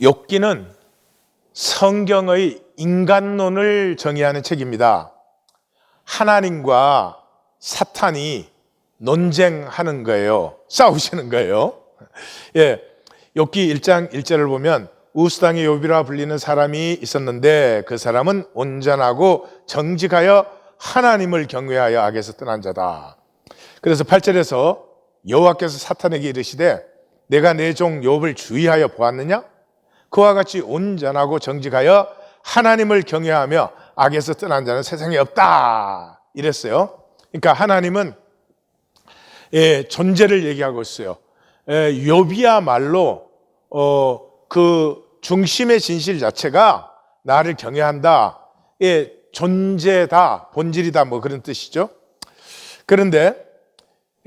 욥기는 성경의 인간론을 정의하는 책입니다. 하나님과 사탄이 논쟁하는 거예요. 싸우시는 거예요. 예. 욥기 1장 1절을 보면 우스당의 욥이라 불리는 사람이 있었는데 그 사람은 온전하고 정직하여 하나님을 경외하여 악에서 떠난 자다. 그래서 8절에서 여호와께서 사탄에게 이르시되 내가 내 종 욥을 주의하여 보았느냐? 그와 같이 온전하고 정직하여 하나님을 경외하며 악에서 떠난 자는 세상에 없다. 이랬어요. 그러니까 하나님은 예, 존재를 얘기하고 있어요. 예, 욥이야말로 어, 그 중심의 진실 자체가 나를 경외한다. 예, 존재다, 본질이다, 뭐 그런 뜻이죠. 그런데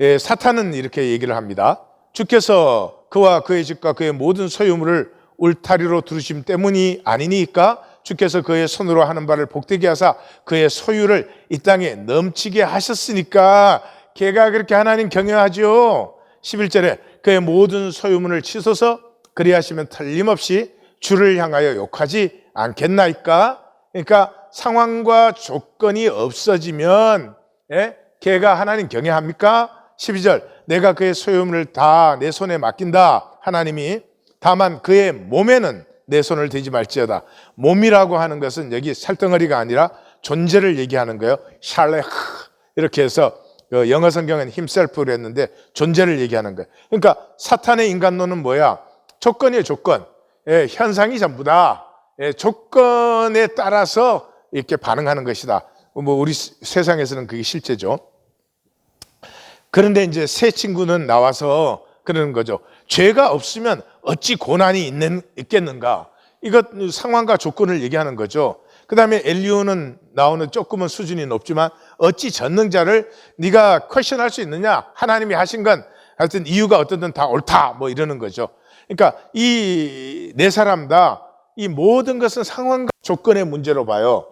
예, 사탄은 이렇게 얘기를 합니다. 주께서 그와 그의 집과 그의 모든 소유물을 울타리로 두르심 때문이 아니니까 주께서 그의 손으로 하는 바를 복되게 하사 그의 소유를 이 땅에 넘치게 하셨으니까 걔가 그렇게 하나님 경외하죠. 11절에 그의 모든 소유물을 치소서 그리하시면 틀림없이 주를 향하여 욕하지 않겠나이까? 그러니까 상황과 조건이 없어지면 예? 걔가 하나님 경외합니까? 12절 내가 그의 소유물을 다 내 손에 맡긴다 하나님이 다만 그의 몸에는 내 손을 대지 말지어다. 몸이라고 하는 것은 여기 살덩어리가 아니라 존재를 얘기하는 거예요. 샬레흐. 이렇게 해서 그 영어 성경은 힘셀프로 했는데 존재를 얘기하는 거예요. 그러니까 사탄의 인간론은 뭐야? 조건이에요 조건. 예, 현상이 전부다. 예, 조건에 따라서 이렇게 반응하는 것이다. 뭐 우리 세상에서는 그게 실제죠. 그런데 이제 새 친구는 나와서 그러는 거죠. 죄가 없으면 어찌 고난이 있는, 있겠는가? 이것 상황과 조건을 얘기하는 거죠. 그 다음에 엘리오는 나오는 조금은 수준이 높지만 어찌 전능자를 네가 퀘션할 수 있느냐? 하나님이 하신 건 하여튼 이유가 어떻든 다 옳다 뭐 이러는 거죠. 그러니까 이 네 사람 다 이 모든 것은 상황과 조건의 문제로 봐요.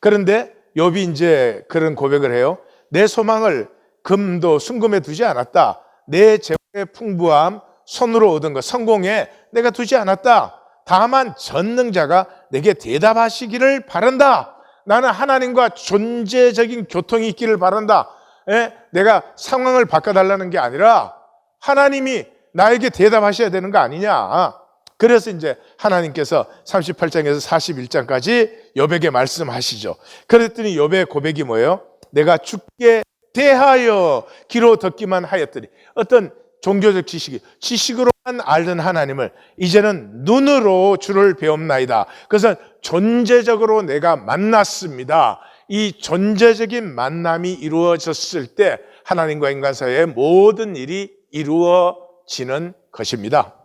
그런데 욥이 이제 그런 고백을 해요. 내 소망을 금도 순금에 두지 않았다. 내 재물의 풍부함, 손으로 얻은 것, 성공에 내가 두지 않았다. 다만 전능자가 내게 대답하시기를 바란다. 나는 하나님과 존재적인 교통이 있기를 바란다. 예? 내가 상황을 바꿔달라는 게 아니라 하나님이 나에게 대답하셔야 되는 거 아니냐. 그래서 이제 하나님께서 38장에서 41장까지 여백에 말씀하시죠. 그랬더니 여백의 고백이 뭐예요? 내가 죽게 대하여 귀로 듣기만 하였더니 어떤 종교적 지식이 지식으로만 알던 하나님을 이제는 눈으로 주를 배움나이다. 그래서 존재적으로 내가 만났습니다. 이 존재적인 만남이 이루어졌을 때 하나님과 인간 사이의 모든 일이 이루어지는 것입니다.